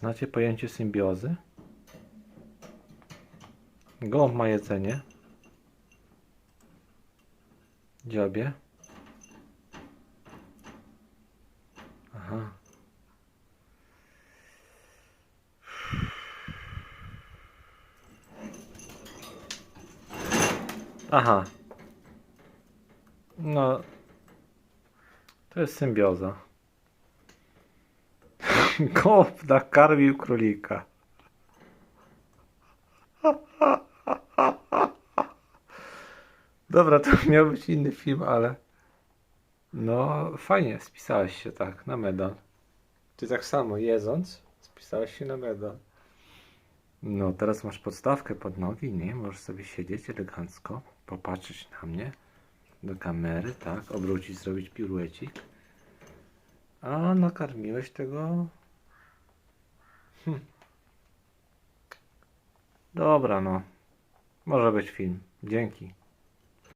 Znacie pojęcie symbiozy? Gołąb ma jedzenie. Dziobie. Aha. Aha. No. To jest symbioza. Gołąb nakarmił królika. Dobra, to miał być inny film, ale... No, fajnie, spisałeś się tak na medal. Ty tak samo, jedząc, spisałeś się na medal. No, teraz masz podstawkę pod nogi, nie? Możesz sobie siedzieć elegancko, popatrzeć na mnie, do kamery, tak? Obrócić, zrobić piruecik. A nakarmiłeś tego... Dobra, no. Może być film. Dzięki.